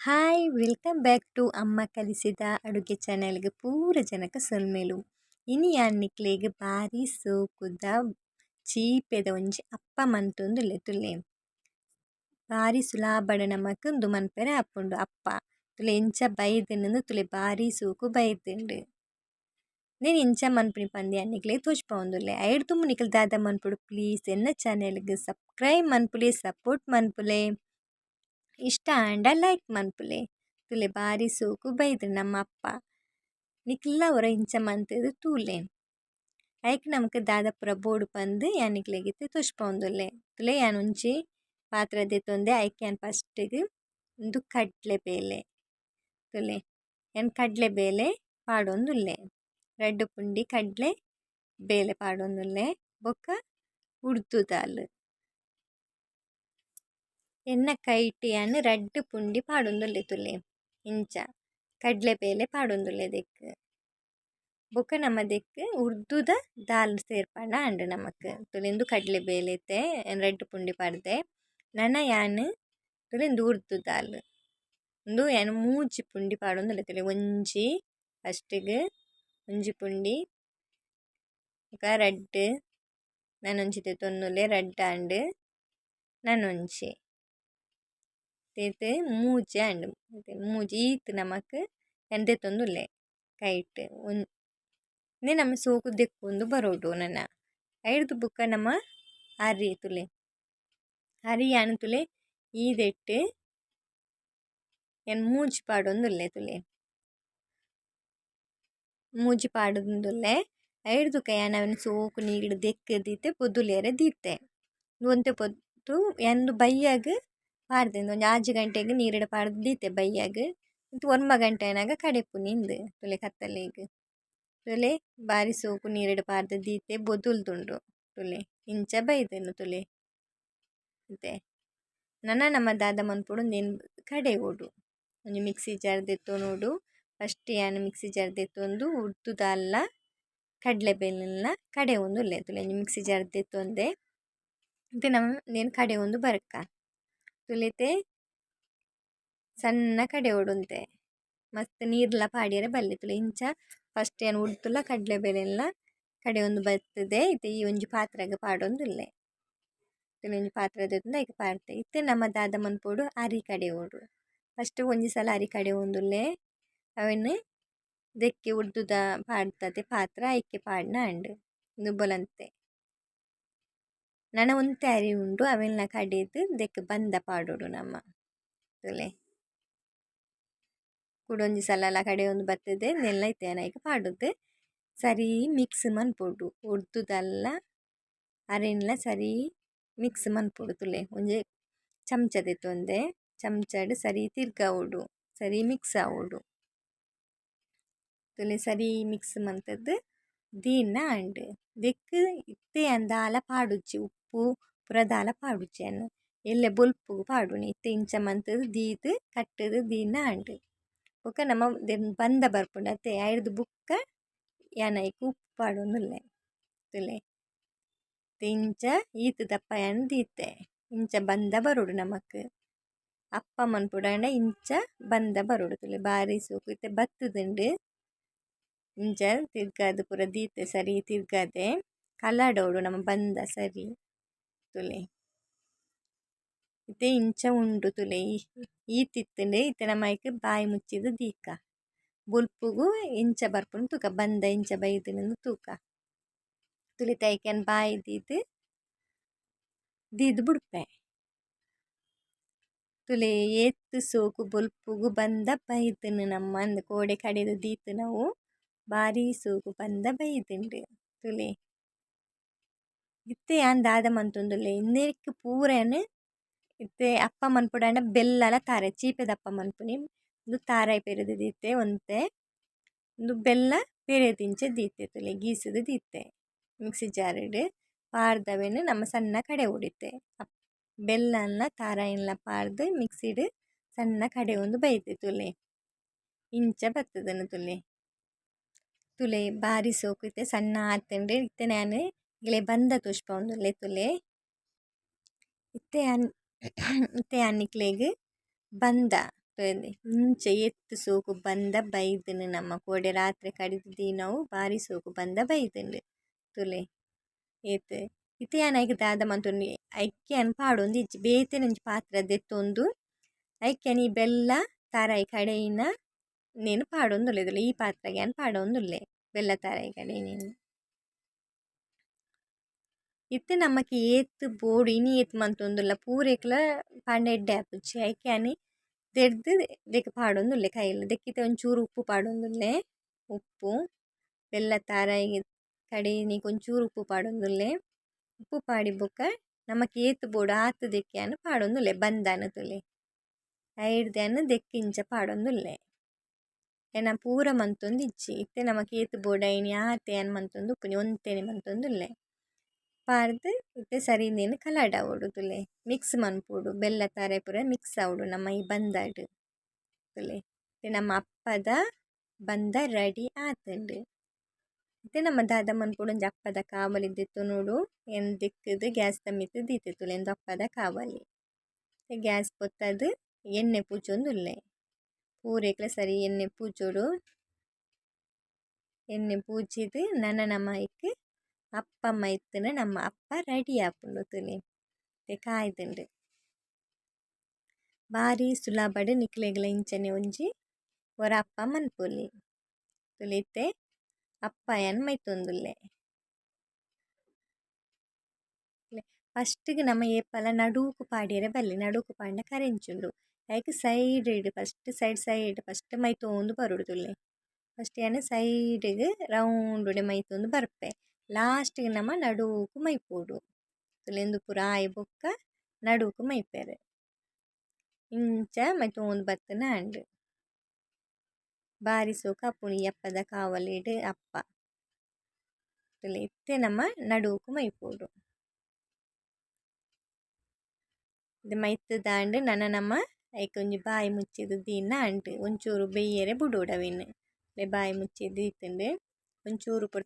Hi, welcome back to ಅಮ್ಮ ಕಲಿಸಿದ ಅಡುಗೆ ಚಾನೆಲ್ಗೆ ಪೂರ ಜನಕ ಸೊಲ್ಮೇಲು. ಇನಿ ಯಾನ್ನಿಕ್ಲೆಗ್ ಬಾರಿ ಸೋಕುದ, ಚೀಪೆದ ಒಂಜಿ ಅಪ್ಪ ಮಂತೊಂದು ಲೆತುಲೆ ಬಾರಿ ಸುಲಾಬಡ ನಮಕ್ ಉಂದು ಮನ್ಪೆರೆ ಅಪ್ಪುಂಡು ಅಪ್ಪ. ತುಲೆ ಎಂಚ ಬೈದನಂದು ತುಲೆ ಬಾರಿ ಸೂಕು ಬೈದುಂಡು. నేను ಇಂಚ ಮನ್ಪುನಿ ಪಂದ್ ಯಾನ್ನಿಕ್ಲೆ ತೋಜ್ಪಾವೊಂದುಲ್ಲೆ ಐಡ್ ತುಂಬ ನಿಕಲ್ ದಾದ ಮನ್ಪುಡು. ಪ್ಲೀಸ್ ಎನ್ನ ಚಾನೆಲ್ಗೆ ಸಬ್ಸ್ಕ್ರೈಬ್ ಮನ್ಪುಲೆ, ಸಪೋರ್ಟ್ ಮನ್ಪುಲೆ. ಇಷ್ಟ ಆಂಡ ಲೈಕ್ ಮನ್ಪುಲೆ. ತುಲೆ ಬಾರಿ ಸೂಕು ಬೈದ್ರು ನಮ್ಮ ಅಪ್ಪ ನಿಕ್ಲ ಅವರ ಇಂಚ ಮಂತದು ತೂಲೆನ್. ಐಕ್ ನಮಕ್ ದಾದ ಪೂರ ಬೋಡು ಪಂದ್ ಯಾನ್ನಿಕ್ಲೆಗಿತ್ತೆ ತುಷ್ಪೊಂದುಲ್ಲೆ. ತುಲೆ ಯಾನ್ ಒಂಜಿ ಪಾತ್ರದ ತೊಂದೆ ಐಕ್ ಯಾನ್ ಫಸ್ಟಿಗೆ ಉಂದು ಕಡ್ಲೆ ಬೇಲೆ. ತುಲೆ ಯಾನ್ ಕಡ್ಲೆ ಬೇಲೆ ಪಾಡೊಂದುಲ್ಲೆ. ರಡ್ಡು ಪುಂಡಿ ಕಡ್ಲೆ ಬೇಲೆ ಪಾಡೊಂದುಲ್ಲೆ. ಬೊಕ್ಕ ಉಡ್ದು ದಾಲ್. ಎನ್ನ ಕೈಟ್ ಯಾನ್ ರಡ್ಡ್ ಪುಂಡಿ ಪಾಡೊಂದುಲ್ಲೆ ತುಲೆ ಇಂಚ ಕಡ್ಲೆ ಬೇಲೆ ಪಾಡೊಂದುಲ್ಲೆ ದೆಕ್ ಬೊಕ ನಮ ದೆಕ್ ಉರ್ದುದ ದಾಲ್ ಸೇರ್ಪಂಡ ಆಂಡ್ ನಮಕ್ ತುಲೆ ಉಂದು ಕಡ್ಲೆ ಬೇಲೆತೆ ರಡ್ಡ್ ಪುಂಡಿ ಪಾಡ್ದೆ ನನ ಯಾನ್ ತುಲೆ ಉಂದು ಉರ್ದು ದಾಲ್ ಉಂದು ಯಾನ್ ಮೂಜಿ ಪುಂಡಿ ಪಾಡೊಂದುಲ್ಲೆ ತುಲೆ ಒಂಜಿ ಫಸ್ಟ್ಗ್ ಒಂಜಿ ಪುಂಡಿ ಬೊಕ ರಡ್ಡ್ ನನೊಂಜಿ ದೆತೊಂದುಲ್ಲೆ ರಡ್ಡ್ ಆಂಡ್ ನನೊಂಜಿ ದೆತ್ ಮೂಜಿ ಆಂಡ್ ಮೂಜಿ ಈತ್ ನಮಕ್ ಯಾನ್ ಉಲ್ಲೆ ಕೈಟ್ ನೇ ನಮ್ಮ ಸೋಕು ದೆಕ್ಕೊಂದು ಬರೋಡು ನನ ಐಡ್ದು ಬೊಕ ನಮ್ಮ ಹರಿ ತುಲೆ ಹರಿ ಯಾನ್ ತುಲೆ ಈದೆಟ್ ಏನು ಮೂಜಿ ಪಾಡೊಂದುಲ್ಲೆ ತುಲೆ ಮೂಜಿ ಪಾಡೊಂದುಲ್ಲೆ ಐಡ್ದು ಕೈಯ ನಾವೇನು ಸೋಕು ನೀರ್ಡ್ ದೆಕ್ ದೀತೆ ಪೊದ್ದುಲೇರೆ ದೀತೆ ಒಂತೆ ಪೊದ್ದು ಎಂದು ಬಯ್ಯಾಗ್ ಪಾಡ್ಡೆರ್ ಒಂಜಿ ಆಜಿ ಗಂಟೆಗ್ ನೀರುಡು ಪಾಡ್ದ್ ದೀತೆ ಬಯ್ಯಾಗ್ ಐತ ಒಂಬ ಕಡೆಪುನಿ ಇಂದ್ ತುಲೆ ಕತ್ತಲೆಗ್. ತುಲೆ ಬಾರಿ ಸೋಕು ನೀರುಡು ಪಾರ್ದ್ ದೀತೆ ಬೊದುಲ್ದುಂಡು ತುಲೆ. ಇಂಚ ಬೈದ್ಂಡ್ ತುಲೆ. ಇತ್ತೆ ನನ ನಮ್ಮ ದಾದ ನಿನ್ ಕಡೆ ಒಡು ಒಂಜಿ ಮಿಕ್ಸಿ ಜಾರ್ ನೋಡು. ಫಸ್ಟ್ ಯಾನ್ ಮಿಕ್ಸಿ ಜರ್ದೆತ್ತೊಂದು ದೆತ್ತೊಂದು ಉರ್ದು ದಾಲ್ನ ಕಡ್ಲೆ ಕಡೆ ಕಡೆವೊಂದುಲ್ಲೆ ತುಲೆ. ಒಂಜಿ ಮಿಕ್ಸಿ ಜಾರ್ ದೆತ್ತೊಂದೆ ನಮ್ಮ ನೀನು ಕಡೆ ಒಂದು ಬರ್ಕ ತುಲೆತೆ ಸಣ್ಣ ಕಡೆ ಓಡುಂತೆ ಮಸ್ತ್ ನೀರ್ಲ ಪಾಡಿಯರೆ ಬಲ್ಲೆ ಇಂಚ ಫಸ್ಟ್ ಯಾನ್ ಕಡಲೆ ಕಡ್ಲೆ ಕಡೆ ಒಂದು ಬರ್ತದೆ ಇತ್ತೆ ಈ ಒಂಜಿ ಪಾತ್ರೆಗೆ ಪಾಡೊಂದುಲ್ಲೆ. ತುಲೆ ಒಂಜಿ ಪಾತ್ರ ದೆತ್ತೊಂದು ಈಗ ಪಾಡ್ದೆ ಇತ್ತೆ ನಮ್ಮ ದಾದ ಮನ್ಪೊಡು ಅರಿ ಕಡೆ ಉಡು ಫಸ್ಟ್ ಒಂಜಿ ಸಲ ಅರಿ ಕಡೆ ಕಡೆವೊಂದುಲ್ಲೆ ಅವೆನ್ ದೆಕ್ಕೆ ಉಡ್ದುದ ಪಾಡ್ತದೆ ಪಾತ್ರ ಐಕೆ ಪಾಡ್ನ ಆಂಡ್ ದುಬ್ಬುಲಂತೆ ನನ ಒಂತೆ ಅರಿ ಉಂಡು ಅವೆನ್ಲ ಕಡೆದ್ ದೆಕ್ ಬಂದ ಪಾಡೊಡು ನಮ ತುಲೆ ಕುಡೊಂಜಿ ಸಲಲ ಕಡೆಯೊಂದು ಬತ್ತುದೆ, ನೆಲ್ಲ ಇತ್ತೆನ ಐಕ್ ಪಾಡುದ್. ಸರಿ ಮಿಕ್ಸ್ ಮನ್ಪೊಡು, ಉರ್ದುದಲ್ಲ ಅರೆನ್ಲ ಸರಿ ಮಿಕ್ಸ್ ಮನ್ಪೊಡು ತುಲೆ. ಒಂಜಿ ಚಮ್ಚ ದೆತ್ತೊಂದೆ ಚಮ್ಚಡ್ ಸರಿ ತಿರ್ಗವೊಡು, ಸರಿ ಮಿಕ್ಸ್ ಆವೊಡು. ತುಲೆ ಸರಿ ಮಿಕ್ಸ್ ಮಂತುದು ದೀನ ಆಂಡ್ ದೆಕ್ ಇತ್ತೆ ಯಾನ್ ದಾಲ ಪಾಡುಜಿ ಉಪ್ಪು ಪೂರ ದಾಲ ಪಾಡುಜಿ ಯಾನ್ ಎಲ್ಲ್ಯ ಬೊಲ್ಪುಗು ಪಾಡುನಿ ಇತ್ತೆ ಇಂಚ ಮಂತುದು ದೀದ್ ಕಟ್ಟುದ್ ದೀನ ಆಂಡ್ ಬೊಕ ನಮ ಬಂದ ಬರ್ಪುಂಡು ಅತೆ ಅವೆಡ್ದ್ ಬುಕ್ಕ ಯಾನ್ ಐಕ್ ಉಪ್ಪು ಪಾಡೊಂದುಲ್ಲೆ ತುಲೆ. ಇಂಚ ಈತ್ ದಪ್ಪ ಯಾನ್ ದೀತೆ, ಇಂಚ ಬಂದ ಬರೊಡು ನಮಕ್. ಅಪ್ಪ ಮನ್ಪುಡು ಆಂಡ ಇಂಚ ಬಂದ ಬರೊಡು ತುಲೆ, ಬಾರಿ ಸೋಕು ಇತ್ತೆ ಬತ್ತುದುಂಡು. ಇಂಚ ತಿರ್ಗದ್ ಪೂರ ದೀತೆ ಸರಿ ತಿರ್ಗದೆ ಕಲಡೊಡು ನಮ ಬಂದ ಸರಿ. ತುಲೆ. ಇತ್ತೆ ಇಂಚ ಉಂಡು ತುಲೆ. ಈ ತಿತ್ತಂಡೆ ಇತ್ತೆ ನಮ ಐಕ್ ಬಾಯಿ ಮುಚ್ಚಿದ ದೀಕ. ಬೊಲ್ಪುಗು ಇಂಚ ಬರ್ಪುನ ತೂಕ, ಬಂದ ಇಂಚ ಬೈದ್ಂದ್ ತೂಕ. ತುಲಿ ತೈಕನ್ ಬಾಯಿ ದೀದ್ ದೀದ್ ಬುಡ್ಪೆ. ತುಲೆ ಏತ್ ಸೋಕು ಬೊಲ್ಪುಗು ಬಂದ ಬೈದ್ಂಡ್ ನಮ್ಮ ಅಂದ್ ಕೋಡೆ ಕಡೆದು ದೀತ್ ನಾವು ಬಾರಿ ಸೋಕು ಬಂದ ಬೈದುಂಡು ತುಲೆ. ಮಂತೊಂದುಲ್ಲೆ ಇಂದೆಕ್ ಪೂರ ಯಾನ್ ಇತ್ತೆ ಅಪ್ಪ ಮನ್ಪುಡು ಆಂಡ ಬೆಲ್ಲಲ ತಾರೆ, ಚೀಪೆದ ಅಪ್ಪ ಮನ್ಪುನಿ. ಉಂದು ತಾರಾಯಿ ಪೆರೆದ್ ದೀತೆ ಒಂತೆ. ಉಂದು ಬೆಲ್ಲ ಪೆರೆದಿಂಚ ದೀತೆ ತುಲೆ ಗೀಸುದು ದೀತೆ ಮಿಕ್ಸಿ ಜಾರ್ಡ್ ಪಾರ್ದ್ ಅವೆನ್ ನಮ ಸಣ್ಣ ಕಡೆ ಇತ್ತೆ ಬೆಲ್ಲನ ತಾರಾಯಿನ್ಲ ಪಾರ್ದ್ ಮಿಕ್ಸಿಡ್ ಸಣ್ಣ ಕಡೆ ಒಂದು ಬೈತೆ ತುಲೆ. ಇಂಚ ಬತ್ತುದುಂಡು ತುಲೆ. ತುಲೆ ಬಾರಿ ಸೋಕು ಇತ್ತೆ, ಸಣ್ಣ ಆತುಂಡ್ ಇತ್ತೆ ಯಾನ್ ಇಲ್ಲೇ ಬಂದ ತುಷ್ಪವೊಂದುಲ್ಲೆ ತುಲೆ ಇತ್ತೆ ಅನ್ ಇತ್ತೆ ಅನ್ನಿಕ್ಲೆಗ್ ಬಂದ ಮುಂಚೆ ಎತ್ತು ಸೋಕು ಬಂದ ಬೈದಿನ ನಮ್ಮ ಕೋಡೆ ರಾತ್ರಿ ಕಡಿದು ದಿನವು ಬಾರಿ ಸೋಕು ಬಂದ ಬೈದನು ತುಲೆ ಏತ್ ಇತ್ತೆ ಅನ್ ಐಕ್ ದಾದ ಮಂತೊಂದು ಐಕ್ಕೆ ಅನ್ ಪಾಡೊಂದು ಇಜ್ಜಿ ಬೇತೆನಂಜಿ ಪಾತ್ರ ದೆತ್ತೊಂದು ಐಕ್ಯ ಈ ಬೆಲ್ಲ ತಾರಾಯಿ ಕಡೆಯಿನ ನೇನು ಪಾಡೊಂದುಲ್ಲೆದುಲೆ ಈ ಪಾತ್ರಗೆ ಅನ್ ಪಾಡೊಂದುಲ್ಲೆ ಬೆಲ್ಲ ತಾರಾಯಿ ಕಡೆ ನೀನು ಇತ್ತೆ ನಮ್ಮಕ್ಕೆ ಏತ್ ಬೋಡು ಇನಿ ಏತ್ ಮಂತೊಂದುಲ್ಲ ಪೂರೆಕ್ಲ ಪಾಂಡ ಎಡ್ಡೆ ಆಪುಜಿ ಐಕೆ ಅನಿ ದೆರ್ದು ದೆಕ್ ಪಾಡೊಂದುಲ್ಲೆ ಕೈಲ ದೆಕ್ಕಿತೆ ಒಂಚೂರು ಉಪ್ಪು ಪಾಡೊಂದುಲ್ಲೆ ಉಪ್ಪು ಬೆಲ್ಲ ತಾರಾಯಿಗೆ ಕಡೆ ನೀಕ್ ಒಂಚೂರು ಉಪ್ಪು ಪಾಡೊಂದುಲ್ಲೆ ಉಪ್ಪು ಪಾಡಿ ಬೊಕ್ಕ ನಮಕ್ ಏತ್ ಬೋಡು ಆತ್ ದೆಕ್ಕೆ ಅನ್ನು ಪಾಡೊಂದುಲ್ಲೆ ಬಂದಾನ ತುಲೆ ಐಡ್ದೆ ಅನ್ನು ದೆಕ್ಕಿಂಚ ಪಾಡೊಂದುಲ್ಲೆ ಎನ್ನ ಪೂರ ಮಂತೊಂದು ಇಜ್ಜಿ ಇತ್ತೆ ನಮಕ್ ಏತ್ ಬೋಡು ಐನಿ ಆತೆ ಅನ್ ಮಂತೊಂದು ಉಪ್ಪುನಿ ಒಂತೆನೆ ಮಂತೊಂದುಲ್ಲೆ ಪಾರ್ದ್ ಇತ್ತೆ ಸರಿ ನೀನು ಕಲಾಡ ತುಲೆ ಮಿಕ್ಸ್ ಮನ್ಪೂಡು, ಬೆಲ್ಲ ತಾರೆ ಪೂರ ಮಿಕ್ಸ್ ಆವಡು ನಮ್ಮ ಈ ಬಂದಾಡ್ ತುಲೆ. ನಮ್ಮ ಅಪ್ಪದ ಬಂದ ರೆಡಿ ಆತಂಡು. ಇತ್ತೆ ನಮ್ಮ ದಾದ ಮನ್ಪುಡು ಒಂಜಿ ಅಪ್ಪದ ಕಾವಲಿ ಇದ್ದಿತ್ತು ನೋಡು. ಎಂದ್ ದಿಕ್ಕದು, ಗ್ಯಾಸ್ ತಮ್ಮಿತ್ತು ದೀತಿತ್ತುಲೆ ಎಂದ್ ಅಪ್ಪದ ಕಾವಲಿ. ಗ್ಯಾಸ್ ಪೊತ್ತದು ಎಣ್ಣೆ ಪೂಜೊಂದುಲ್ಲೆ ಪೂರೆಕ್ಲ ಸರಿ ಎಣ್ಣೆ ಪೂಜೋಡು, ಎಣ್ಣೆ ಪೂಜಿದ್ ನನ ನಮ ಇಕ್ ಅಪ್ಪ ಮೈತ್ತುನ ನಮ್ಮ ಅಪ್ಪ ರೆಡಿ ಆಪುಂಡು ತುಲೆ ಕಾಯ್ದುಂಡು ಬಾರಿ ಸುಲಭಡ್ ನಿಕ್ಲೆಗ್ಲ ಇಂಚನೆ ಒಂಜಿ ಒರ ಅಪ್ಪ ಮನ್ಪೊಲಿ ತುಲಿತೆ ಅಪ್ಪಯನ್ ಮೈತೊಂದುಲ್ಲೆ ಫಸ್ಟ್ಗ್ ನಮ ಏಪಲ ನಡೂಕು ಪಾಡ್ಯರೆ ಬಲ್ಲಿ ನಡೂಕು ಪಾಂಡ ಕರೆಂಚುಂಡು ಐಕ್ ಸೈಡ್ ಡ್ ಫಸ್ಟ್ ಸೈಡ್ ಸೈಡ್ ಫಸ್ಟ್ ಮೈತೊಂದು ಬರೊಡು ತುಲೆ ಫಸ್ಟ್ ಯಾನ್ ಸೈಡ್ಗ್ ರೌಂಡುಡೆ ಮೈತೊಂದು ಬರ್ಪೆ ಲಾಸ್ಟ್ಗ್ ನಮ್ಮ ನಡೂಕು ಮೈಪೊಡು. ತುಲೆಂದು ಪೂರ ಆಯಿ ಬೊಕ್ಕ ನಡೂಕು ಮೈಪೆರ್. ಇಂಚ ಮೈತೊಂದು ಬತ್ತುನ ಆಂಡ್ ಬಾರಿ ಸೋಕು ಆಪುಂಡು ಈ ಅಪ್ಪದ ಕಾವಲಿಡ್ ಅಪ್ಪ. ಇತ್ತೆ ನಮ ನಡುವುಕು ಮೈಪೊಡು. ಇದು ಮೈತ್ ನನ್ನ ನನ ಐಕೊಂಜಿ ಬಾಯಿ ಮುಚ್ಚಿದ ದೀನ ಅಂಟ್ ಒಂಚೂರು ಬೆಯ್ಯರೆ ಬುಡೋಡವಿನ ಬಾಯಿ ಮುಚ್ಚಿದ್ ದೀತುಂಡು. ಒಂಚೂರು ಪುರ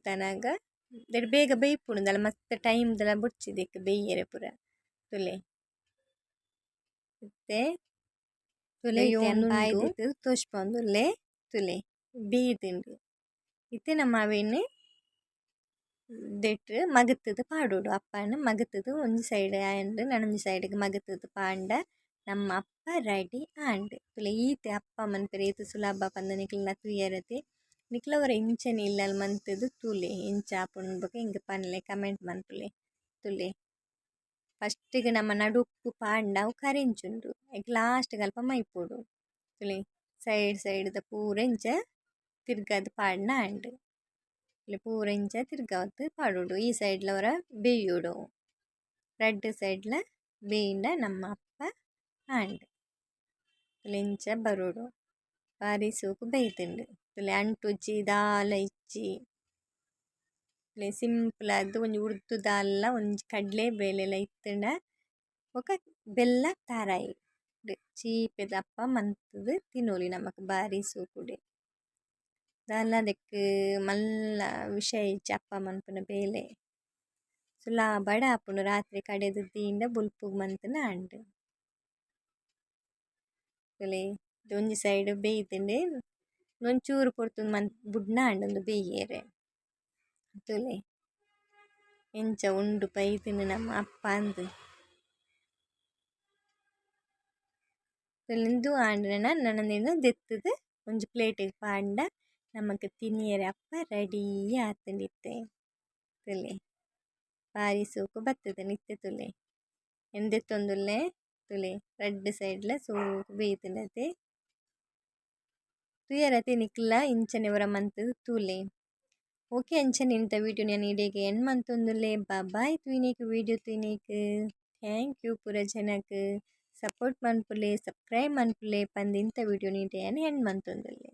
ದೇರ್ ಬೇಗ ಬೇಯ್ಪುಣದಲ್ಲ ಮತ್ತೆ ಟೈಮ್ ದಾಲ ಬುಡ್ಚಿದಿಕ್ ಬೇಯ್ಯರೆ ಪೂರ ತುಲೆ ಇತ್ತೆ ತುಲೆ ಬಾಯಿ ದೀತ್ ತೋಜ್ಪಾವೊಂದುಲ್ಲೆ ತುಲೆ ಬೇಯ್ದುಂಡು ಇತ್ತೆ ನಮ್ಮ ಅವೆನ್ ದೆಟ್ ಮಗತ್ದ್ ಪಾಡೋಡು ಅಪ್ಪನ್ ಮಗತ್ದ್ ಒಂದು ಸೈಡ್ ಆಂಡ್ ನನೊಂಜಿ ಸೈಡ್ಗ್ ಮಗತ್ದ್ ಪಾಂಡ ನಮ್ಮ ಅಪ್ಪ ರೆಡಿ ಆಂಡ್ ತುಲೆ ಈತೆ ಅಪ್ಪ ಮನ್ಪೆರೆ ಏತ್ ಸುಲಭ ಪಂದನಿಕ್ಲ ನಿಕ್ಲೆನ ತೂಯೆರೆ ನಿಕ್ಲ ಒರ ಇಂಚನೆ ಇಲ್ಲಲ್ ಮಂತುದು ತೂಲೆ ಇಂಚ ಆಪುಂಡು ಬೊಕ ಎಂಕ್ ಪನ್ಲೆ ಕಮೆಂಟ್ ಮನ್ಪುಲೆ ತುಲೆ ಫಸ್ಟ್ಗ್ ನಮ ನಡುಕ್ಕು ಪಾಂಡ ಅವು ಕರೆಂಚುಂಡು ಐಕ್ ಲಾಸ್ಟ್ಗ್ ಅಲ್ಪ ಮೈಪೊಡು ತುಲೆ ಸೈಡ್ ಸೈಡ್ ದ ಪೂರ ಇಂಚ ತಿರ್ಗದ್ ಪಾಡ್ನ ಆಂಡ್ ಪೂರ ಇಂಚ ತಿರ್ಗವತ್ತು ಪಾಡೋಡು ಈ ಸೈಡ್ಲ ಒರ ಬೇಯ್ಯೋಡು ರಡ್ಡ್ ಸೈಡ್ಲ ಬೇಯ್ಂಡ ನಮ್ಮ ಅಪ್ಪ ಆಂಡ್ ಇಂಚ ಬರೊಡು ಬಾರಿ ಸೋಕು ಬೇಯ್ತುಂಡು ತುಲೆ ಅಂಟುಜ್ಜಿ ದಾಲ ಇಜ್ಜಿ ತುಲೆ ಸಿಂಪಲ್ ಆದ್ ಒಂಜಿ ಉರ್ದು ದಾಲ ಒಂಜಿ ಕಡ್ಲೆ ಬೇಲೆಲ ಇತ್ತುಂಡ ಬೊಕ ಬೆಲ್ಲ ತಾರಾಯಿ ಚೀಪೆದ ಅಪ್ಪ ಮಂತುದು ತಿನೊಲಿ ನಮಕ್ ಬಾರಿ ಸೋಕುಡೆ ದಾಲ ದೆಕ್ ಮಲ್ಲ ವಿಷಯ ಇಜ್ಜಿ ಅಪ್ಪ ಮನ್ಪುನ ಬೇಲೆ ಸುಲಾಬಡ ಆಪುಂಡು ರಾತ್ರಿ ಕಡೆದ್ ದೀಂಡ ಬುಲ್ಪುಗು ಮಂತುನ ಆಂಡ್ ತುಲೆ ಒಂಜಿ ಸೈಡ್ ಬೇಯ್ತುಂಡೆ, ಒಂಚೂರು ಪೊರ್ತುಂಡು ಮನ್, ಬುಡ್ನ ಉಂದು ಬೇಯ್ಯೆರೆ. ತುಲೆ ಎಂಚ ಉಂಡು ಬೈದ್ಂಡ್ ನಮ್ಮ ಅಪ್ಪ ಅಂದ್. ತುಲೆ ಉಂದು ಆಂಡ್ ನನ ನನನೆನು ದೆತ್ತುದು, ಒಂಜಿ ಪ್ಲೇಟ್ಗ್ ಪಾಂಡ, ನಮಕ್ ತಿನಿಯರೆ ಅಪ್ಪ ರೆಡಿ ಆತುಂಡ್ ಇತ್ತೆ ತುಲೆ ಬಾರಿ ಸೋಕು ಬತ್ತುದು ನಿತ್ಯ ತುಲೆ ಎಂದೆತ್ತೊಂದುಲ್ಲೆ ದೆತ್ತೊಂದುಲ್ಲೆ ತುಲೆ ರಡ್ಡ್ ಸೈಡ್ಲ ಸೋಕು ಬೇಯ್ತುಂಡತೆ. ತೂಯೆರೆ ನಿಕ್ಲ ಇಂಚನೆ ಒರ ಮಂತ್ ತೂಲೆ. ಓಕೆ ಅಂಚನೆ ಇಂತ ವೀಡಿಯೋ ನಾನು ಇಡೆಗ್ ಎಂಡ್ ಮಂತೊಂದುಲ್ಲೆ ಬಾಯ್ ತೂಯಿನೇಕ್ ವೀಡಿಯೋ ತೂಯಿನೇಕ್. ಥ್ಯಾಂಕ್ ಯು ಪೂರ ಜನಕ್ ಸಪೋರ್ಟ್ ಮನ್ಪುಲೆ ಸಬ್ಸ್ಕ್ರೈಬ್ ಮನ್ಪುಲೆ ಪಂದ್ ಇಂತ ವೀಡಿಯೋ ಅನ್ ಎಂಡ್ ಮಂತೊಂದುಲ್ಲೆ